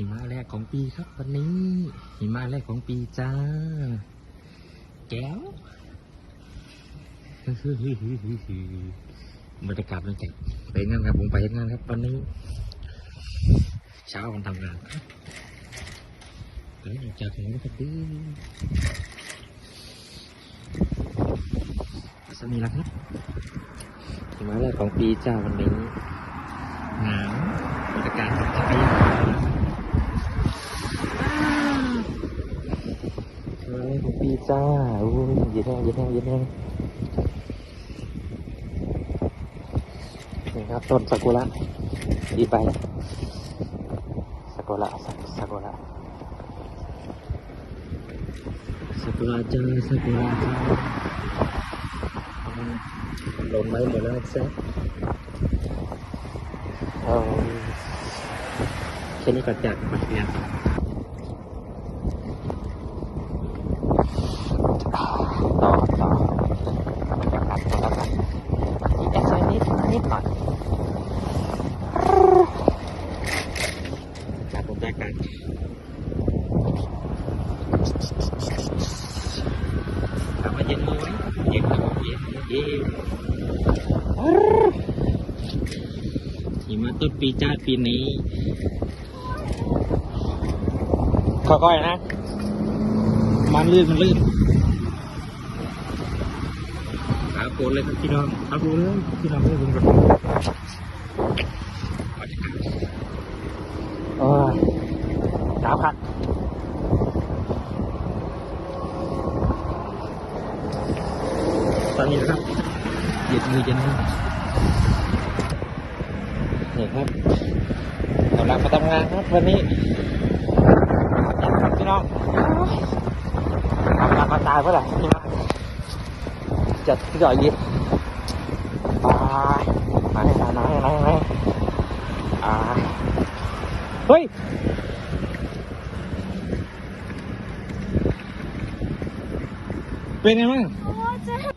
หิมะแรกของปีครับ วันนี้หิมะแรกของปีจ้า แก้วบรรยากาศบรรยากาศไปงานครับผมไปงานครับ วันนี้ เช้าวันทำงานครับเฮ้ยจากของนะครับดื้อสมีแล้วครับหิมะแรกของปีจ้าวันนี้หนาวบรรยากาศจักรยานหิมะแรกของปี จ้าโอ้ยเย็นแห้งเย็นแห้งเย็นแห้งนี่ครับต้นซากุระดีไปซากุระซากุระซากุระจ้าซากุระจ้าล่นไว้หมดแล้วแซ่เอาแค่นี้ก่อนจากไปเรียนต่อต่อต่อแล้วกันอีกแอคชั่ นิดหน่อยจากผมจากกันกลับมาเย็นมือไหมเย็นครับเย็นเย็นหิมะต้นปีจ้าปีนี้ค่อยๆนะ มันลื่นมันลื่นขา โกนเลยครับพี่น้องขาโกนเลยพี่น้องเพื่อนผมกับโอ้ยหนาวครับตอนนี้นะครับเหยียดมือเย็นมากนี่ครับกำลังมาทำงานครับวันนี้ครับพี่น้องทำงานมาตายเพื่อไหร่ พี่น้องจัดจ่อยยิบไปไปไปไหนไหนไหนอ่าเฮ้ยเป็นไงบ้างโอ้เจ็บ